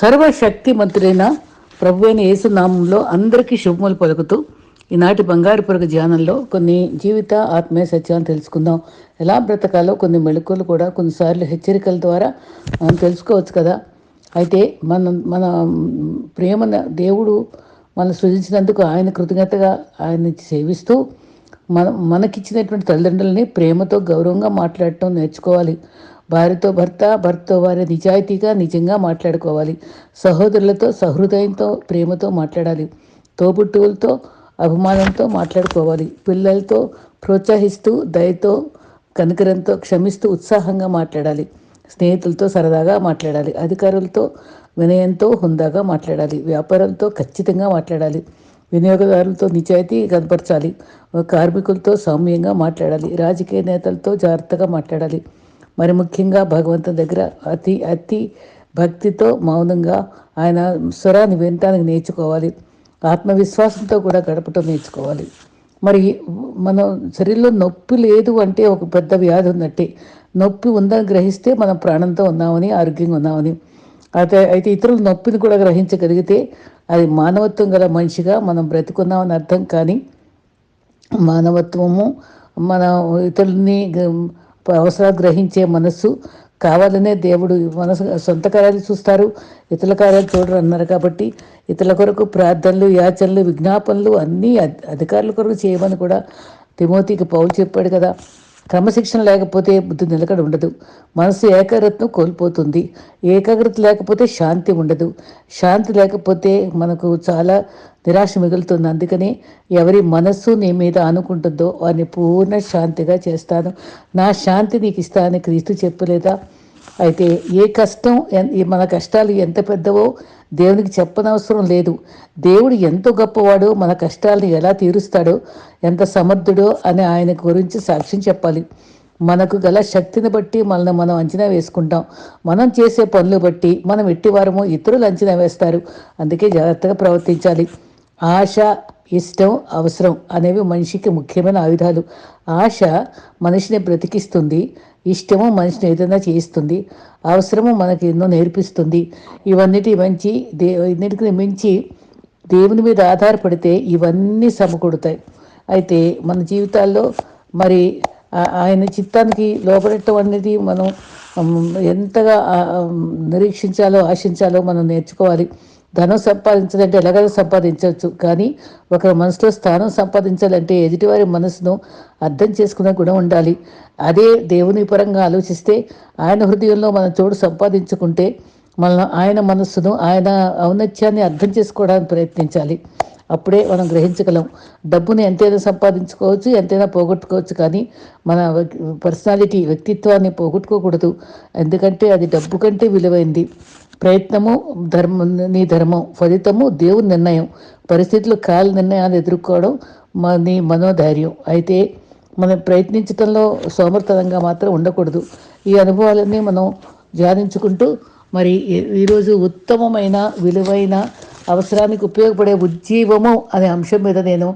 సర్వశక్తిమంతుడైన ప్రభు అయిన యేసునామంలో అందరికీ శుభములు పలుకుతూ ఈనాటి బంగారు పొరుగు ధ్యానంలో కొన్ని జీవిత ఆత్మీయ సత్యాలను తెలుసుకుందాం. ఎలా బ్రతకాలో కొన్ని మెళుకులు కూడా కొన్నిసార్లు హెచ్చరికల ద్వారా మనం తెలుసుకోవచ్చు కదా. అయితే మన మన ప్రేమ దేవుడు మనం సృజించినందుకు ఆయన కృతజ్ఞతగా ఆయన సేవిస్తూ మన మనకిచ్చినటువంటి తల్లిదండ్రులని ప్రేమతో గౌరవంగా మాట్లాడటం నేర్చుకోవాలి. భార్యతో భర్త భర్తతో వారి నిజాయితీగా నిజంగా మాట్లాడుకోవాలి. సహోదరులతో సహృదయంతో ప్రేమతో మాట్లాడాలి. తోబుట్టువులతో అభిమానంతో మాట్లాడుకోవాలి. పిల్లలతో ప్రోత్సహిస్తూ దయతో కనికరంతో క్షమిస్తూ ఉత్సాహంగా మాట్లాడాలి. స్నేహితులతో సరదాగా మాట్లాడాలి. అధికారులతో వినయంతో హుందాగా మాట్లాడాలి. వ్యాపారంతో ఖచ్చితంగా మాట్లాడాలి. వినియోగదారులతో నిజాయితీ కనపరచాలి. కార్మికులతో సౌమ్యంగా మాట్లాడాలి. రాజకీయ నేతలతో జాగ్రత్తగా మాట్లాడాలి. మరి ముఖ్యంగా భగవంతుని దగ్గర అతి అతి భక్తితో మౌనంగా ఆయన స్వరాన్ని వినటానికి నేర్చుకోవాలి. ఆత్మవిశ్వాసంతో కూడా గడపటం నేర్చుకోవాలి. మరి మన శరీరంలో నొప్పి లేదు అంటే ఒక పెద్ద వ్యాధి ఉన్నట్టే నొప్పి ఉందని గ్రహిస్తే మనం ప్రాణంతో ఉన్నామని ఆరోగ్యంగా ఉన్నామని. అయితే అయితే ఇతరుల నొప్పిని కూడా గ్రహించగలిగితే అది మానవత్వం గల మనిషిగా మనం బ్రతుకున్నామని అర్థం కానీ మానవత్వము మన ఇతరులని అవసరాలు గ్రహించే మనస్సు కావాలనే దేవుడు మనసు సొంత కార్యాలు చూస్తారు. ఇతరుల కార్యాలు చూడరు అన్నారు కాబట్టి ఇతరుల కొరకు ప్రార్థనలు యాచనలు విజ్ఞాపనలు అన్నీ అధికారుల కొరకు చేయమని కూడా తిమోతికి పౌలు చెప్పాడు కదా. క్రమశిక్షణ లేకపోతే బుద్ధి నిలకడ ఉండదు. మనసు ఏకాగ్రతను కోల్పోతుంది. ఏకాగ్రత లేకపోతే శాంతి ఉండదు. శాంతి లేకపోతే మనకు చాలా నిరాశ మిగులుతుంది. అందుకని ఎవరి మనస్సు నీ మీద అనుకుంటుందో వారిని పూర్ణ శాంతిగా చేస్తాను. నా శాంతి నీకు ఇస్తానని క్రీస్తు చెప్పలేదా? అయితే ఏ కష్టం మన కష్టాలు ఎంత పెద్దవో దేవునికి చెప్పనవసరం లేదు. దేవుడు ఎంత గొప్పవాడో మన కష్టాలను ఎలా తీరుస్తాడో ఎంత సమర్థుడో అని ఆయన గురించి సాక్ష్యం చెప్పాలి. మనకు గల శక్తిని బట్టి మనల్ని మనం అంచనా వేసుకుంటాం. మనం చేసే పనులు బట్టి మనం ఎట్టివారమో ఇతరులు అంచనా వేస్తారు. అందుకే జాగ్రత్తగా ప్రవర్తించాలి. ఆశ ఇష్టం అవసరం అనేవి మనిషికి ముఖ్యమైన ఆయుధాలు. ఆశ మనిషిని బ్రతికిస్తుంది. ఇష్టము మనిషిని ఏదైనా చేయిస్తుంది అవసరము మనకి ఎన్నో నేర్పిస్తుంది. ఇవన్నిటి మంచి దే ఇన్నిటికి మించి దేవుని మీద ఆధారపడితే ఇవన్నీ సమకూడతాయి అయితే మన జీవితాల్లో మరి ఆయన చిత్తానికి లోపడటం అనేది మనం ఎంతగా నిరీక్షించాలో ఆశించాలో మనం నేర్చుకోవాలి. ధనం సంపాదించాలంటే ఎలాగైనా సంపాదించవచ్చు. కానీ ఒక మనసులో స్థానం సంపాదించాలంటే ఎదుటివారి మనసును అర్థం చేసుకునే గుణం ఉండాలి. అదే దేవుని పరంగా ఆలోచిస్తే ఆయన హృదయంలో మనం చోటు సంపాదించుకుంటే మన ఆయన మనస్సును ఆయన ఔన్నత్యాన్ని అర్థం చేసుకోవడానికి ప్రయత్నించాలి. అప్పుడే మనం గ్రహించగలం. డబ్బుని ఎంతైనా సంపాదించుకోవచ్చు ఎంతైనా పోగొట్టుకోవచ్చు కానీ మన పర్సనాలిటీ వ్యక్తిత్వాన్ని పోగొట్టుకోకూడదు. ఎందుకంటే అది డబ్బు కంటే విలువైంది. ప్రయత్నము ధర్మం నీ ధర్మం ఫలితము దేవుని నిర్ణయం. పరిస్థితులు కాల నిర్ణయాన్ని ఎదుర్కోవడం నీ మనోధైర్యం. అయితే మనం ప్రయత్నించడంలో సోమర్థనంగా మాత్రం ఉండకూడదు. ఈ అనుభవాలన్నీ మనం ధ్యానించుకుంటూ మరి ఈరోజు ఉత్తమమైన విలువైన అవసరానికి ఉపయోగపడే ఉజ్జీవము అనే అంశం మీద నేను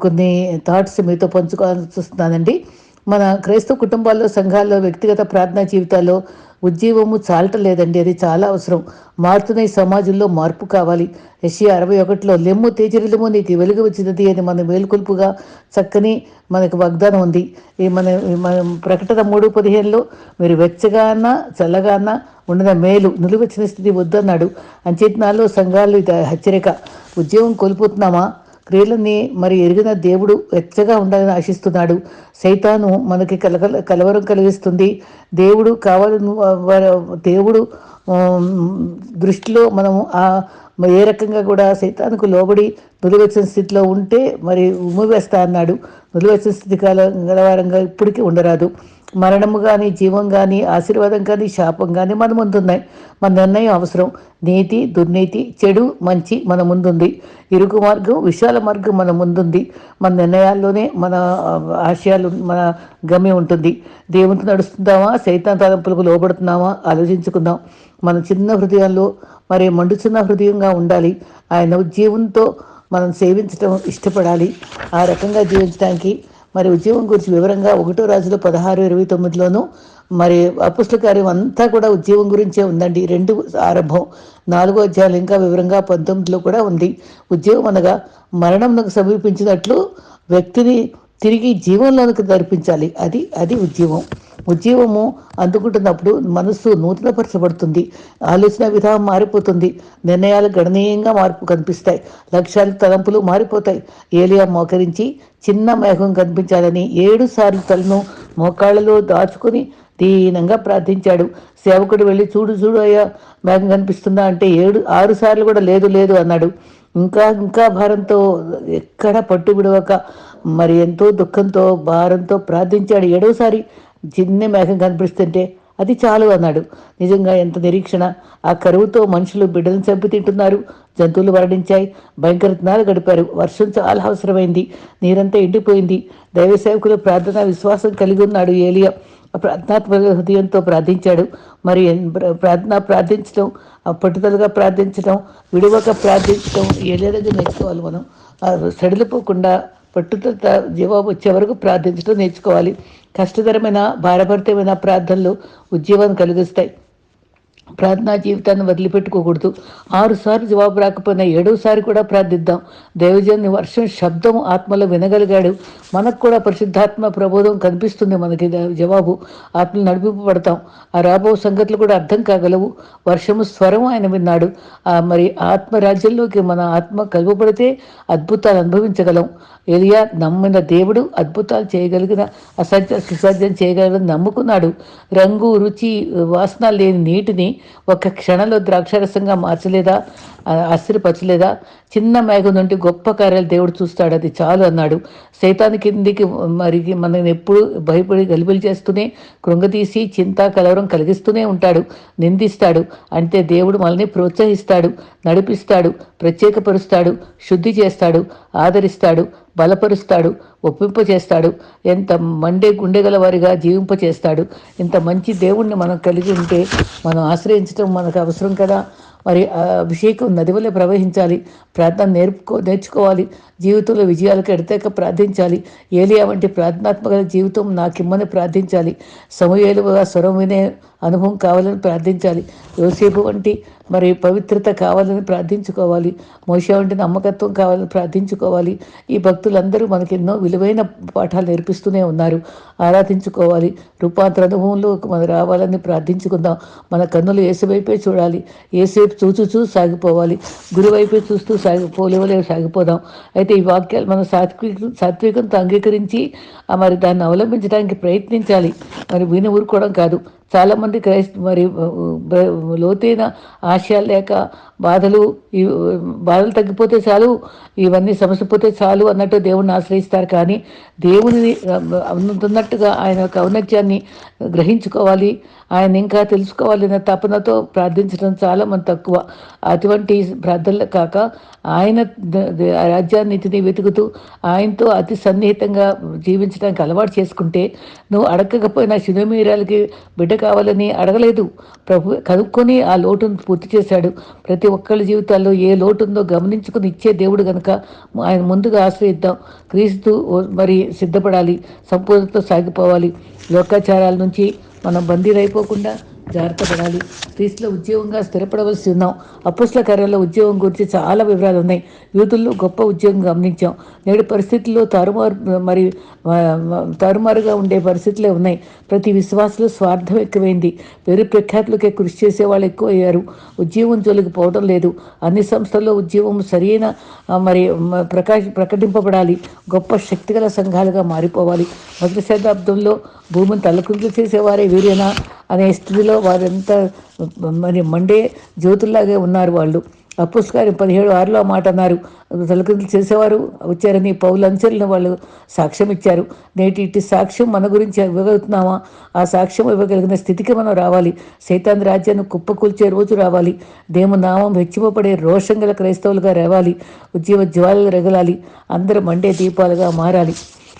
కొన్ని థాట్స్ మీతో పంచుకోవాల్సి వస్తున్నానండి మన క్రైస్తవ కుటుంబాల్లో సంఘాల్లో వ్యక్తిగత ప్రార్థనా జీవితాల్లో ఉద్యోగము చాలటలేదండి. అది చాలా అవసరం. మారుతున్న ఈ సమాజంలో మార్పు కావాలి. ఎస్సీ అరవై ఒకటిలో లెమ్ము తేజరిలము నీకు వెలుగు వచ్చినది అని మన మేలుకొల్పుగా చక్కని మనకు వాగ్దానం ఉంది. ఈ మన మన ప్రకటన మూడు పదిహేనులో మీరు వెచ్చగాన చల్లగాన ఉండిన మేలు నిలువచ్చిన స్థితి వద్దన్నాడు. అంచేతనాల్లో సంఘాలు హెచ్చరిక. ఉద్యోగం కోల్పోతున్నామా? క్రియలని మరి ఎరిగిన దేవుడు వెచ్చగా ఉండాలని ఆశిస్తున్నాడు. సైతాను మనకి కలకల కలవరం కలిగిస్తుంది. దేవుడు కావాలని దేవుడు దృష్టిలో మనము ఆ ఏ రకంగా కూడా సైతానికి లోబడి నులివెచ్చిన స్థితిలో ఉంటే మరి ఉమ్మివేస్తా అన్నాడు. నులివెచ్చిన స్థితి కాల గలవారంగా ఇప్పటికీ ఉండరాదు. మరణము కానీ జీవం కానీ ఆశీర్వాదం కానీ శాపం కానీ మన ముందున్నాయి. మన నిర్ణయం అవసరం. నీతి దుర్నీతి చెడు మంచి మన ముందుంది. ఇరుకు మార్గం విశాల మార్గం మన ముందుంది. మన నిర్ణయాల్లోనే మన ఆశయాలు మన గమ్యం ఉంటుంది. దేవునితో నడుస్తుందామా సైతాన్ తలంపులకు లోబడుతున్నామా? ఆలోచించుకుందాం. మన చిన్న హృదయాల్లో మరి మండుచున్న హృదయంగా ఉండాలి. ఆయన ఉద్యోగంతో మనం సేవించడం ఇష్టపడాలి. ఆ రకంగా జీవించడానికి మరి ఉద్యమం గురించి వివరంగా ఒకటో రాజులో పదహారు ఇరవై తొమ్మిదిలోనూ మరి అపుష్ల కార్యం అంతా కూడా ఉద్యమం గురించే ఉందండి. రెండు ఆరంభం నాలుగో అధ్యాయులు ఇంకా వివరంగా పంతొమ్మిదిలో కూడా ఉంది. ఉద్యమం అనగా మరణంకు సమీపించినట్లు వ్యక్తిని తిరిగి జీవంలోనికి నడిపించాలి అది అది ఉద్యమం. ఉద్యమము అందుకుంటున్నప్పుడు మనస్సు నూతనపరచబడుతుంది. ఆలోచన విధానం మారిపోతుంది. నిర్ణయాలు గణనీయంగా మార్పు కనిపిస్తాయి. లక్ష్యాలు తలంపులు మారిపోతాయి. ఏలియా మోకరించి చిన్న మేఘం కనిపించాలని ఏడు సార్లు తలను మోకాళ్ళలో దాచుకుని దీనంగా ప్రార్థించాడు. సేవకుడు వెళ్ళి చూడు చూడు అయ్యా మేఘం కనిపిస్తుందా? అంటే ఏడు ఆరు సార్లు కూడా లేదు లేదు అన్నాడు. ఇంకా ఇంకా భారంతో ఎక్కడ పట్టు విడవక మరి ఎంతో దుఃఖంతో భారంతో ప్రార్థించాడు. ఏడోసారి చిన్న మేఘం కనిపిస్తుంటే అది చాలు అన్నాడు. నిజంగా ఎంత నిరీక్షణ. ఆ కరువుతో మనుషులు బిడ్డలను చంపి తింటున్నారు. జంతువులు మరణించాయి. భయంకర దినాలు గడిపారు. వర్షం చాలా అవసరమైంది. నీరంతా ఎండిపోయింది. దైవ సేవకులు ప్రార్థన విశ్వాసం కలిగి ఉన్నాడు ఏలియా. ప్రార్థనాత్మక హృదయంతో ప్రార్థించాడు. మరి ప్రార్థన ప్రార్థించడం పట్టుదలగా ప్రార్థించడం విడువక ప్రార్థించడం దగ్గర నేర్చుకోవాలి మనం. సడిలిపోకుండా పట్టుదల జవాబు వచ్చే వరకు ప్రార్థించడం నేర్చుకోవాలి. కష్టతరమైన భారభరితమైన ప్రార్థనలు ఉద్యోగం కలిగిస్తాయి. ప్రార్థనా జీవితాన్ని వదిలిపెట్టుకోకూడదు. ఆరుసార్లు జవాబు రాకపోయినా ఏడోసారి కూడా ప్రార్థిద్దాం. దేవజన్ని వర్షం శబ్దం ఆత్మలో వినగలిగాడు. మనకు కూడా పరిశుద్ధాత్మ ప్రబోధం కనిపిస్తుంది మనకి. జవాబు ఆత్మలు నడిపింపబడతాం. ఆ రాబో సంగతులు కూడా అర్థం కాగలవు. వర్షము స్వరం ఆయన విన్నాడు. మరి ఆత్మ రాజ్యంలోకి మన ఆత్మ కలుపబడితే అద్భుతాలు అనుభవించగలం. ఎలియా నమ్మిన దేవుడు అద్భుతాలు చేయగలిగిన అసాధ్య సుసాధ్యం చేయగలిగిన నమ్ముకున్నాడు. రంగు రుచి వాసన లేని నీటిని ఒక క్షణంలో ద్రాక్షరసంగా మార్చలేదా? ఆశ్చర్యపరచలేదా? చిన్న మేఘం నుండి గొప్ప కార్యాలు దేవుడు చూస్తాడు. అది చాలు అన్నాడు. సైతాన్ని కిందికి మరి మనల్ని ఎప్పుడు భయపడి గలిబిలి చేస్తూనే కృంగతీసి చింత కలవరం కలిగిస్తూనే ఉంటాడు. నిందిస్తాడు. అంటే దేవుడు మనల్ని ప్రోత్సహిస్తాడు నడిపిస్తాడు ప్రత్యేకపరుస్తాడు శుద్ధి చేస్తాడు ఆదరిస్తాడు. బలపరుస్తాడు ఒప్పింప చేస్తాడు ఎంత మండే గుండెగల వారిగా జీవింప చేస్తాడు ఇంత మంచి దేవుణ్ణి మనం కలిగి ఉంటే మనం ఆశ్రయించడం మనకు అవసరం కదా. మరి అభిషేకం నది వల్ల ప్రవహించాలి ప్రార్థన నేర్పుకో నేర్చుకోవాలి జీవితంలో విజయాలకు ఎడతేక ప్రార్థించాలి ఏలియా వంటి ప్రార్థనాత్మక జీవితం నాకిమ్మని ప్రార్థించాలి సమయాలుగా స్వరం వినే అనుభవం కావాలని ప్రార్థించాలి యోసేపు వంటి మరి పవిత్రత కావాలని ప్రార్థించుకోవాలి. మోష వంటి నమ్మకత్వం కావాలని ప్రార్థించుకోవాలి. ఈ భక్తులందరూ మనకి ఎన్నో విలువైన పాఠాలు నేర్పిస్తూనే ఉన్నారు. ఆరాధించుకోవాలి. రూపాంతర అనుభవంలో మనం రావాలని ప్రార్థించుకుందాం. మన కన్నులు ఏసువైపే చూడాలి. ఏసేపు చూచుచూ సాగిపోవాలి. గురువైపే చూస్తూ సాగిపోలేవలే సాగిపోదాం. అయితే ఈ వాక్యాలు మన సాత్విక సాత్వికంతో అంగీకరించి మరి దాన్ని అవలంబించడానికి ప్రయత్నించాలి. మరి విని ఊరుకోవడం కాదు. చాలామంది క్రైస్త మరి లోతైన ఆశయాలు లేక బాధలు ఈ బాధలు తగ్గిపోతే చాలు ఇవన్నీ సమస్య పోతే చాలు అన్నట్టు దేవుణ్ణి ఆశ్రయిస్తారు. కానీ దేవుని అందుతున్నట్టుగా ఆయన యొక్క ఔన్నత్యాన్ని గ్రహించుకోవాలి. ఆయన ఇంకా తెలుసుకోవాలన్న తపనతో ప్రార్థించడం చాలా మన తక్కువ. అటువంటి ప్రార్థనలు కాక ఆయన రాజ్యాన్నితిని వెతుకుతూ ఆయనతో అతి సన్నిహితంగా జీవించడానికి అలవాటు చేసుకుంటే నువ్వు అడగకపోయినా శివమీరాలకి బిడ్డ కావాలని అడగలేదు. ప్రభు కనుక్కొని ఆ లోటును పూర్తి చేశాడు. ప్రతి ప్రతి ఒక్కళ్ళ జీవితాల్లో ఏ లోటు ఉందో గమనించుకుని ఇచ్చే దేవుడు కనుక ఆయన ముందుగా ఆశ్రయిద్దాం. క్రీస్తు మరి సిద్ధపడాలి సంపూర్ణతో సాగిపోవాలి. లోకాచారాల నుంచి మనం బందీలైపోకుండా జాగ్రత్త పడాలి. క్రీస్తులో ఉద్యోగంగా స్థిరపడవలసి ఉన్నాం. అప్పుస్ల కార్యాల్లో ఉద్యోగం గురించి చాలా వివరాలు ఉన్నాయి. యూతుల్లో గొప్ప ఉద్యోగం గమనించాం. నేడు పరిస్థితుల్లో తారుమారు మరి తారుమారుగా ఉండే పరిస్థితులే ఉన్నాయి. ప్రతి విశ్వాసలో స్వార్థం ఎక్కువైంది. పేరు ప్రఖ్యాతులకే కృషి చేసే వాళ్ళు ఎక్కువ అయ్యారు ఉద్యోగం జోలికి పోవడం లేదు. అన్ని సంస్థల్లో ఉద్యోగం సరైన మరి ప్రకాశ ప్రకటింపబడాలి. గొప్ప శక్తిగల సంఘాలుగా మారిపోవాలి. మొదటి శతాబ్దంలో భూమిని తలకుంట్లు చేసేవారే వీరేనా అనే స్థితిలో వారంతా మరి మండే జ్యోతుల్లాగే ఉన్నారు వాళ్ళు. అప్పుస్ గారు పదిహేడు ఆరులో మాట అన్నారు. తలకిందులు చేసేవారు వచ్చారని పౌల అంచెలను వాళ్ళు సాక్ష్యం ఇచ్చారు. నేటి ఇట్టి సాక్ష్యం మన గురించి ఇవ్వగలుగుతున్నామా? ఆ సాక్ష్యం ఇవ్వగలిగిన స్థితికి మనం రావాలి. సైతాన్ రాజ్యాన్ని కుప్పకూల్చే రోజు రావాలి. దేము నామం హెచ్చిమపడే రోషం గల క్రైస్తవులుగా రావాలి. ఉద్యమ జ్వాలలు రగలాలి. అందరూ మండే దీపాలుగా మారాలి.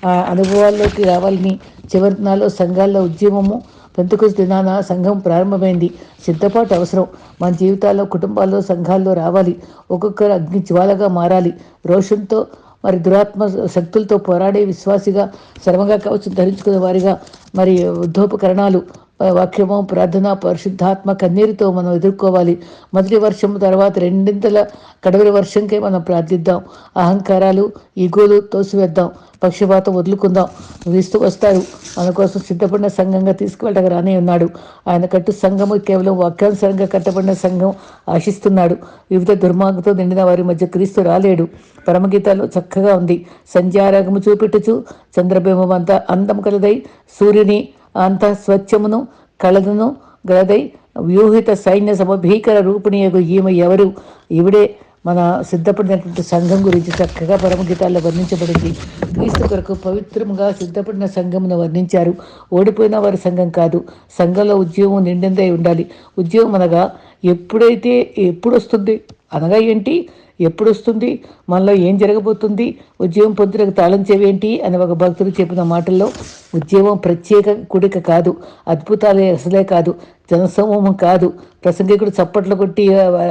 ఆ అనుభవాల్లోకి రావాలని చివరి దినాల్లో సంఘాల్లో ఉద్యమము పెంతుకు దినాన సంఘం ప్రారంభమైంది. సిద్ధపాటు అవసరం. మన జీవితాల్లో కుటుంబాల్లో సంఘాల్లో రావాలి. ఒక్కొక్కరు అగ్ని జ్వాలగా మారాలి. రోషంతో మరి దురాత్మ శక్తులతో పోరాడే విశ్వాసిగా శ్రమగా కవచం ధరించుకునే వారిగా మరి యుద్ధోపకరణాలు వాక్యము ప్రార్థన పరిశుద్ధాత్మ కన్నీరుతో మనం ఎదుర్కోవాలి. మొదటి వర్షం తర్వాత రెండింతల కడవరి వర్షంకే మనం ప్రార్థిద్దాం. అహంకారాలు ఈగోలు తోసివేద్దాం. పక్షపాతం వదులుకుందాం. వీస్తూ వస్తారు. మన కోసం సిద్ధపడిన సంఘంగా తీసుకువెళ్ళక రానే ఉన్నాడు. ఆయన కట్టు సంఘము కేవలం వాక్యానుసారంగా కట్టబడిన సంఘం ఆశిస్తున్నాడు. వివిధ దుర్మార్గంతో నిండిన వారి మధ్య క్రీస్తు రాలేడు. పరమగీతాలు చక్కగా ఉంది. సంధ్యారాగము చూపెట్టుచు చంద్రబింబం అంతా అందం కలదై సూర్యుని అంత స్వచ్ఛమును కళలను గలదై వ్యూహిత సైన్య సమ భీకర రూపిణియగు ఈమె ఎవరు? ఇవిడే మన సిద్ధపడినటువంటి సంఘం గురించి చక్కగా పరమగీతాల్లో వర్ణించబడింది. క్రీస్తు కొరకు పవిత్రముగా సిద్ధపడిన సంఘమును వర్ణించారు. ఓడిపోయిన వారి సంఘం కాదు. సంఘంలో ఉద్యోగం నిండిందై ఉండాలి. ఉద్యోగం అనగా ఎప్పుడైతే ఎప్పుడు వస్తుంది అనగా ఏంటి? ఎప్పుడు వస్తుంది మనలో ఏం జరగబోతుంది? ఉద్యోగం పొందుటకు తాళం చెవేంటి? అని ఒక భక్తుడు చెప్పిన మాటల్లో ఉద్యోగం ప్రత్యేక కూడిక కాదు. అద్భుతాలే అసలే కాదు. జనసమూహం కాదు. ప్రసంగికుడు చప్పట్లు కొట్టి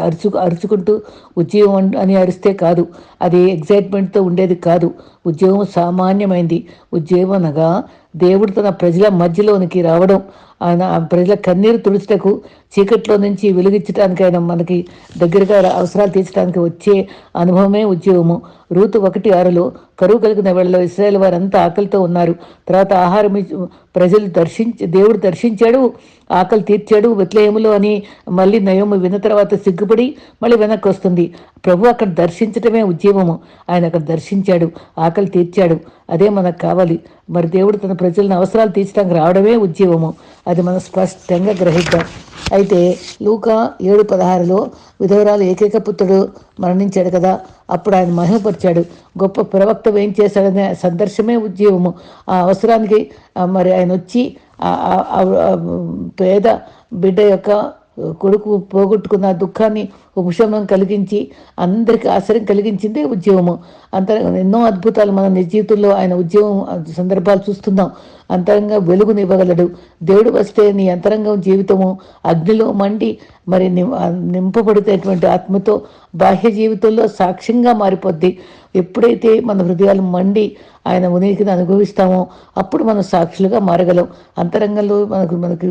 అరుచు అరుచుకుంటూ ఉద్యోగం అని అరిస్తే కాదు. అది ఎగ్జైట్మెంట్తో ఉండేది కాదు. ఉద్యోగం సామాన్యమైంది. ఉద్యోగం అనగా దేవుడు తన ప్రజల మధ్యలోనికి రావడం ఆయన ప్రజల కన్నీరు తుడుచుటకు చీకట్లో నుంచి వెలుగించడానికి ఆయన మనకి దగ్గరగా అవసరాలు తీర్చడానికి వచ్చే అనుభవమే ఉద్యోగము. రూతు ఒకటి ఆరులో కరువు కలిగిన వేళలో ఇస్రాయల్ వారంతా ఆకలితో ఉన్నారు. తర్వాత ఆహారం ప్రజలు దర్శించి దేవుడు దర్శించాడు ఆకలి తీర్చాడు విత్లయములు అని మళ్ళీ నయము విన్న తర్వాత సిగ్గుపడి మళ్ళీ వెనక్కి వస్తుంది. ప్రభు అక్కడ దర్శించటమే ఉద్యమము. ఆయన అక్కడ దర్శించాడు ఆకలి తీర్చాడు. అదే మనకు కావాలి. మరి దేవుడు తన ప్రజలను అవసరాలు తీర్చడానికి రావడమే ఉద్యమము. అది మనం స్పష్టంగా గ్రహిద్దాం. అయితే లూకా ఏడు పదహారులో విధవరాలు ఏకైక పుత్రుడు మరణించాడు కదా అప్పుడు ఆయన మహిమపరిచాడు. గొప్ప ప్రవక్త ఏం చేశాడనే సందర్శమే ఉద్యోగము ఆ అవసరానికి మరి ఆయన వచ్చి పేద బిడ్డ యొక్క కొడుకు పోగొట్టుకున్న దుఃఖాన్ని ఉపశమనం కలిగించి అందరికీ ఆశ్చర్యం కలిగించిందే ఉద్యమము. అంత ఎన్నో అద్భుతాలు మన నిజ జీవితంలో ఆయన ఉద్యమం సందర్భాలు చూస్తున్నాం. అంతరంగా వెలుగునివ్వగలడు. దేవుడు వస్తే నీ అంతరంగం జీవితము అగ్నిలో మండి మరి నింపబడితేటువంటి ఆత్మతో బాహ్య జీవితంలో సాక్ష్యంగా మారిపోద్ది. ఎప్పుడైతే మన హృదయాలు మండి ఆయన ఉనికిని అనుభవిస్తామో అప్పుడు మనం సాక్షులుగా మారగలం. అంతరంగంలో మనకు మనకి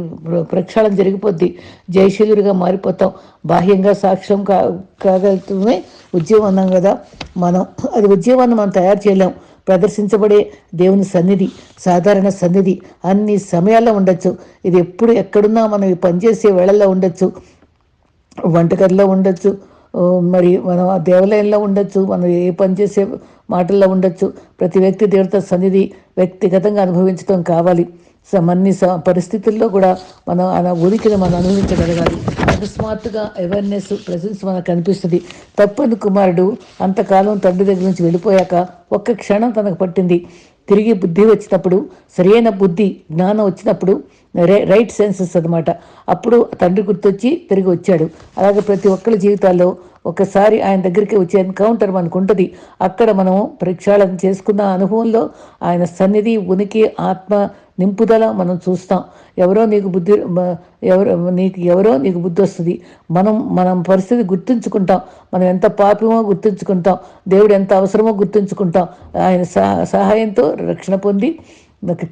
ప్రక్షాళన జరిగిపోద్ది. జయశీలుడిగా మారిపోతాం. బాహ్యంగా సాక్ష్యం కా కాగలుగుతూనే ఉద్యమం అన్నాం కదా మనం. అది ఉద్యమాన్ని మనం తయారు చేయలేం. ప్రదర్శించబడే దేవుని సన్నిధి సాధారణ సన్నిధి అన్ని సమయాల్లో ఉండొచ్చు. ఇది ఎప్పుడు ఎక్కడున్నా మనం పనిచేసే వేళల్లో ఉండొచ్చు. వంటగదిలో ఉండొచ్చు. మరి మనం ఆ దేవాలయంలో ఉండొచ్చు. మనం ఏ పని చేసే మాటల్లో ఉండొచ్చు. ప్రతి వ్యక్తి దేవత సన్నిధి వ్యక్తిగతంగా అనుభవించడం కావాలి. అన్ని పరిస్థితుల్లో కూడా మనం ఆ ఉనికిని మనం అనుభవించగలగాలి. అకస్మాత్తుగా అవేర్నెస్ ప్రజెన్స్ మనకు కనిపిస్తుంది. తప్పని కుమారుడు అంతకాలం తండ్రి దగ్గర నుంచి వెళ్ళిపోయాక ఒక్క క్షణం తనకు పట్టింది. తిరిగి బుద్ధి వచ్చినప్పుడు సరైన బుద్ధి జ్ఞానం వచ్చినప్పుడు రైట్ సెన్సెస్ అనమాట అప్పుడు తండ్రి గుర్తొచ్చి తిరిగి వచ్చాడు. అలాగే ప్రతి ఒక్కరి జీవితాల్లో ఒకసారి ఆయన దగ్గరికి వచ్చే ఎన్కౌంటర్ మనకు ఉంటుంది. అక్కడ మనం ప్రక్షాళన చేసుకున్న అనుభవంలో ఆయన సన్నిధి ఉనికి ఆత్మ నింపుదల మనం చూస్తాం. ఎవరో నీకు బుద్ధి ఎవరో నీకు ఎవరో నీకు బుద్ధి వస్తుంది. మనం మనం పరిస్థితి గుర్తుంచుకుంటాం. మనం ఎంత పాపమో గుర్తుంచుకుంటాం. దేవుడు ఎంత అవసరమో గుర్తుంచుకుంటాం. ఆయన సహాయంతో రక్షణ పొంది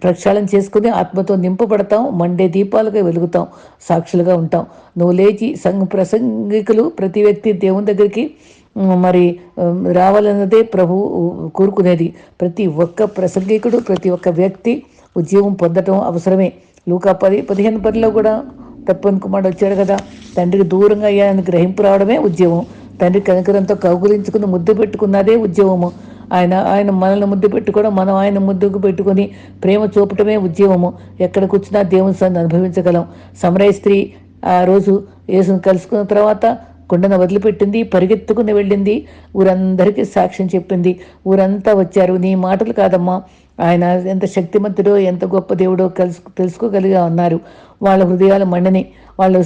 ప్రక్షాళన చేసుకుని ఆత్మతో నింపబడతాం మండే దీపాలుగా వెలుగుతాం సాక్షులుగా ఉంటాం. నువ్వు లేచి సంఘ ప్రసంగికులు ప్రతి వ్యక్తి దేవుని దగ్గరికి మరి రావాలన్నదే ప్రభు కోరుకునేది. ప్రతి ఒక్క ప్రసంగికుడు ప్రతి ఒక్క వ్యక్తి ఉద్యోగం పొందటం అవసరమే. లూకా పది పదిహేను పదిలో కూడా తప్పని కుమారుడు వచ్చాడు కదా. తండ్రికి దూరంగా అయ్యానని గ్రహింపు రావడమే ఉద్యోగం తండ్రి కనకరంతో కౌగులించుకుని ముద్దు పెట్టుకున్నదే ఉద్యోగము ఆయన ఆయన మనల్ని ముద్దు పెట్టుకోవడం మనం ఆయన ముద్దుకు పెట్టుకొని ప్రేమ చూపటమే ఉద్యమము. ఎక్కడ కూర్చున్నా దేవుని సన్ని అనుభవించగలం. సమరయ స్త్రీ ఆ రోజు యేసును కలుసుకున్న తర్వాత కుండను వదిలిపెట్టింది పరిగెత్తుకుని వెళ్ళింది. ఊరందరికీ సాక్ష్యం చెప్పింది. ఊరంతా వచ్చారు. నీ మాటలు కాదమ్మా. ఆయన ఎంత శక్తిమంతుడో ఎంత గొప్ప దేవుడో కలుసు తెలుసుకోగలిగా ఉన్నారు. వాళ్ళ హృదయాలు మండని వాళ్ళు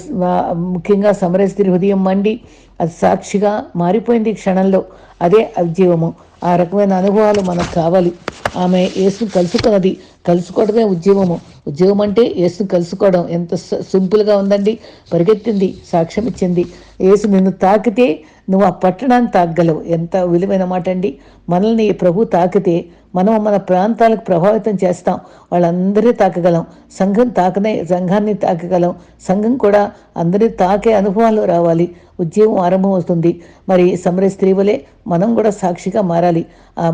ముఖ్యంగా సమరస్త్రి హృదయం మండి అది సాక్షిగా మారిపోయింది క్షణంలో. అదే ఉద్యోగము ఆ రకమైన అనుభవాలు మనకు కావాలి. ఆమె యేసు కలుసుకున్నది కలుసుకోవడమే ఉద్యమము. ఉద్యోగం అంటే యేసును కలుసుకోవడం ఎంత సింపుల్గా ఉందండి. పరిగెత్తింది సాక్ష్యం ఇచ్చింది. యేసు నిన్ను తాకితే నువ్వు ఆ పట్టణాన్ని తాగలవు ఎంత విలువైన మాట అండి మనల్ని ప్రభు తాకితే మనం మన ప్రాంతాలకు ప్రభావితం చేస్తాం. వాళ్ళందరినీ తాకగలం. సంఘం తాకనే సంఘాన్ని తాకగలం. సంఘం కూడా అందరినీ తాకే అనుభవాలు రావాలి. ఉద్యోగం ఆరంభం అవుతుంది మరి సమర స్త్రీ వలె మనం కూడా సాక్షిగా మారాలి.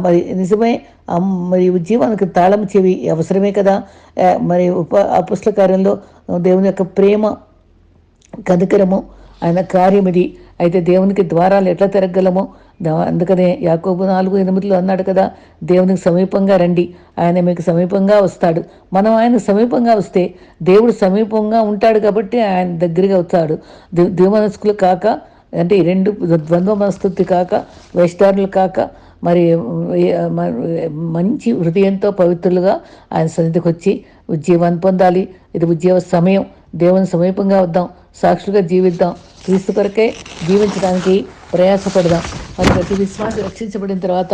మరి నిజమే మరి ఉద్యమానికి తాళం చెవి అవసరమే కదా. మరి ఉప అపుస్తల కార్యంలో దేవుని యొక్క ప్రేమ కనికరము ఆయన కార్యం ఇది అయితే దేవునికి ద్వారాలు ఎట్లా తిరగలమో అందుకనే యాకోబు నాలుగు ఎనిమిదిలో అన్నాడు కదా దేవునికి సమీపంగా రండి ఆయన మీకు సమీపంగా వస్తాడు. మనం ఆయన సమీపంగా వస్తే దేవుడు సమీపంగా ఉంటాడు కాబట్టి ఆయన దగ్గరగా వస్తాడు. దేవమనస్కులు కాక అంటే రెండు ద్వంద్వ మనస్థుతి కాక వేష్టారులు కాక మరి మంచి హృదయంతో పవిత్రులుగా ఆయన సన్నిధికి వచ్చి ఉద్యోగాన్ని పొందాలి. ఇది ఉద్యోగ సమయం. దేవుని సమీపంగా వద్దాం. సాక్షులుగా జీవిద్దాం. క్రీస్తు కొరకే జీవించడానికి ప్రయాసపడదాం. మరి ప్రతి విశ్వాసం రక్షించబడిన తర్వాత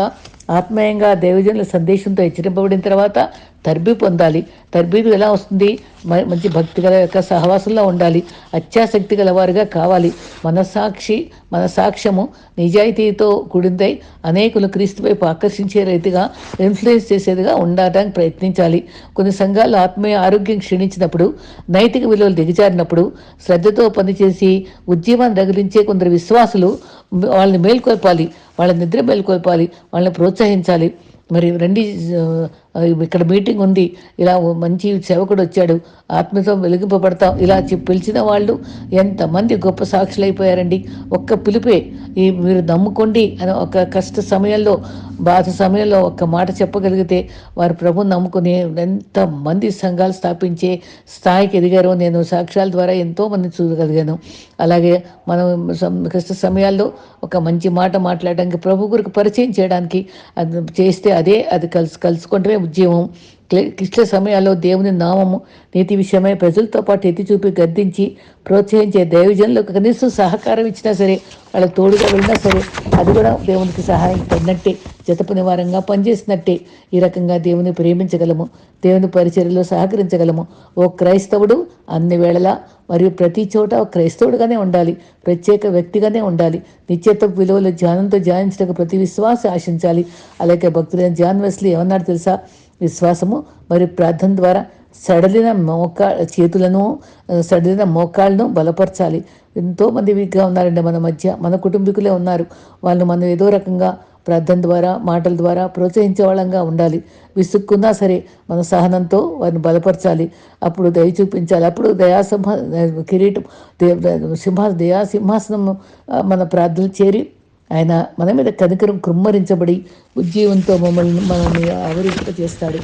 ఆత్మీయంగా దేవజనుల సందేశంతో హెచ్చరింపబడిన తర్వాత తర్బీ పొందాలి. తర్బీదు ఎలా వస్తుంది? మంచి భక్తి గల యొక్క సహవాసంలో ఉండాలి. అత్యాసక్తి గలవారుగా కావాలి. మనసాక్షి మన సాక్ష్యము నిజాయితీతో కూడిందై అనేకులు క్రీస్తువైపు ఆకర్షించే రీతిగా ఇన్ఫ్లుయెన్స్ చేసేదిగా ఉండడానికి ప్రయత్నించాలి. కొన్ని సంఘాలు ఆత్మీయ ఆరోగ్యం క్షీణించినప్పుడు నైతిక విలువలు దిగజారినప్పుడు శ్రద్ధతో పనిచేసి ఉద్యమాన్ని రగిలించే కొందరు విశ్వాసులు వాళ్ళని మేల్కొల్పాలి. వాళ్ళ నిద్ర మేల్కొల్పాలి. వాళ్ళని ప్రోత్సహించాలి. మరి రండి ఇక్కడ మీటింగ్ ఉంది. ఇలా మంచి సేవకుడు వచ్చాడు. ఆత్మతో వెలిగింపబడతాం. ఇలా పిలిచిన వాళ్ళు ఎంతమంది గొప్ప సాక్షులు అయిపోయారండి ఒక్క పిలిపే ఈ మీరు నమ్ముకోండి అని ఒక కష్ట సమయంలో బాధ సమయంలో ఒక్క మాట చెప్పగలిగితే వారు ప్రభు నమ్ముకుని ఎంతమంది సంఘాలు స్థాపించే స్థాయికి ఎదిగారో నేను సాక్ష్యాల ద్వారా ఎంతో మంది చూడగలిగాను. అలాగే మనం కష్ట సమయాల్లో ఒక మంచి మాట మాట్లాడడానికి ప్రభు గురికి పరిచయం చేయడానికి అది చేస్తే అదే అది కలిసి కలుసుకుంటే ఉద్యమం క్లిష్ట సమయాల్లో దేవుని నామము నీతి విషయమై ప్రజలతో పాటు ఎత్తి చూపి గద్దించి ప్రోత్సహించే దైవజనులకు కనీసం సహకారం ఇచ్చినా సరే వాళ్ళ తోడుగా వెళ్ళినా సరే అది కూడా దేవునికి సహాయం పడినట్టే జతపు నివారంగా పనిచేసినట్టే. ఈ రకంగా దేవుని ప్రేమించగలము దేవుని పరిచర్యలో సహకరించగలము. ఓ క్రైస్తవుడు అన్ని వేళలా మరియు ప్రతి చోట క్రైస్తవుడుగానే ఉండాలి ప్రత్యేక వ్యక్తిగానే ఉండాలి. నిత్యత్వ విలువలు ధ్యానంతో ధ్యానించడానికి ప్రతి విశ్వాస ఆశించాలి. అలాగే భక్తులైన జాన్ వెస్లీ ఏమన్నారు తెలుసా? విశ్వాసము మరియు ప్రార్థన ద్వారా సడలిన మోకా చేతులను సడలిన మోకాళ్ళను బలపరచాలి. ఎంతోమంది వీక్గా ఉన్నారండి మన మధ్య మన కుటుంబీకులే ఉన్నారు. వాళ్ళు మనం ఏదో రకంగా ప్రార్థన ద్వారా మాటల ద్వారా ప్రోత్సహించే వాళ్ళంగా ఉండాలి. విసుక్కున్నా సరే మన సహనంతో వారిని బలపరచాలి. అప్పుడు దయ చూపించాలి. అప్పుడు దయాసింహ కిరీటం సింహ దయా సింహాసనం మన ప్రార్థనలు చేరి ఆయన మన మీద కనికరం కృమ్మరించబడి ఉజ్జీవంతో మమ్మల్ని మనల్ని ఆవరింప చేస్తాడు.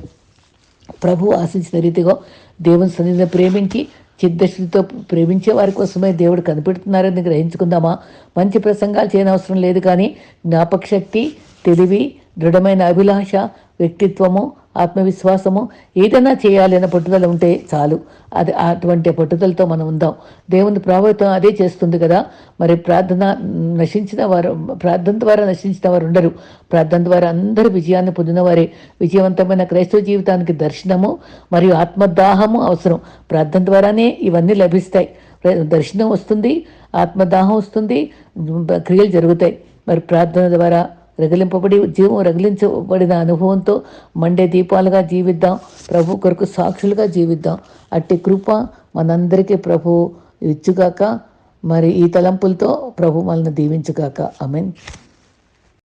ప్రభు ఆశించిన రీతిగా దేవుని సన్నిధిని ప్రేమించి చిత్తశుద్ధితో ప్రేమించే వారి కోసమే దేవుడు కనిపెడుతున్నారని గ్రహించుకుందామా? మంచి ప్రసంగాలు చేయనవసరం లేదు కానీ జ్ఞాపకశక్తి తెలివి దృఢమైన అభిలాష వ్యక్తిత్వము ఆత్మవిశ్వాసము ఏదైనా చేయాలి అన్న పట్టుదల ఉంటే చాలు. అది అటువంటి పట్టుదలతో మనం ఉందాం. దేవుని ప్రభావితం అదే చేస్తుంది కదా. మరి ప్రార్థన నశించిన వారు ప్రార్థన ద్వారా నశించిన వారు ఉండరు. ప్రార్థన ద్వారా అందరూ విజయాన్ని పొందినవారే. విజయవంతమైన క్రైస్తవ జీవితానికి దర్శనము మరియు ఆత్మదాహము అవసరం. ప్రార్థన ద్వారానే ఇవన్నీ లభిస్తాయి. దర్శనం వస్తుంది ఆత్మదాహం వస్తుంది క్రియలు జరుగుతాయి. మరి ప్రార్థన ద్వారా రగిలింపబడి జీవం రగిలించబడిన అనుభవంతో మండే దీపాలుగా జీవిద్దాం. ప్రభు కొరకు సాక్షులుగా జీవిద్దాం. అట్టి కృప మనందరికీ ప్రభు ఇచ్చుగాక. మరి ఈ తలంపులతో ప్రభు మనల్ని దీవించుగాక. I mean